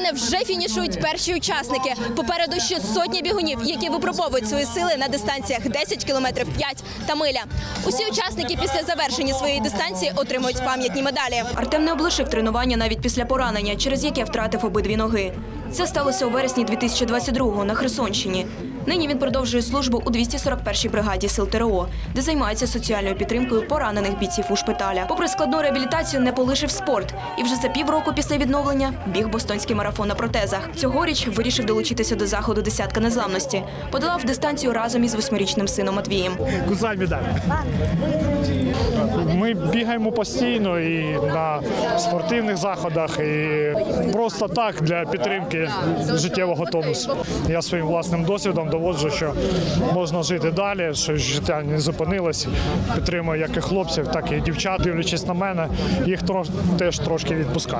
мене вже фінішують перші учасники. Попереду ще сотні бігунів, які випробовують свої сили на дистанціях 10 кілометрів, 5 та миля. Усі учасники після завершення своєї дистанції отримують пам'ятні медалі. Артем не облишив тренування навіть після поранення, через яке втратив обидві ноги. Це сталося у вересні 2022-го на Херсонщині. Нині він продовжує службу у 241-й бригаді сил ТРО, де займається соціальною підтримкою поранених бійців у шпиталях. Попри складну реабілітацію, не полишив спорт і вже за півроку після відновлення біг бостонський марафон на протезах. Цьогоріч вирішив долучитися до заходу десятка незламності. Подолав дистанцію разом із восьмирічним сином Матвієм. Кузай медаль. Ми бігаємо постійно і на спортивних заходах, і просто так для підтримки життєвого тонусу. Я своїм власним досвідом доводжу, що можна жити далі, що життя не зупинилось. Підтримую як і хлопців, так і дівчат. Дивлячись на мене, їх теж трошки відпускаю.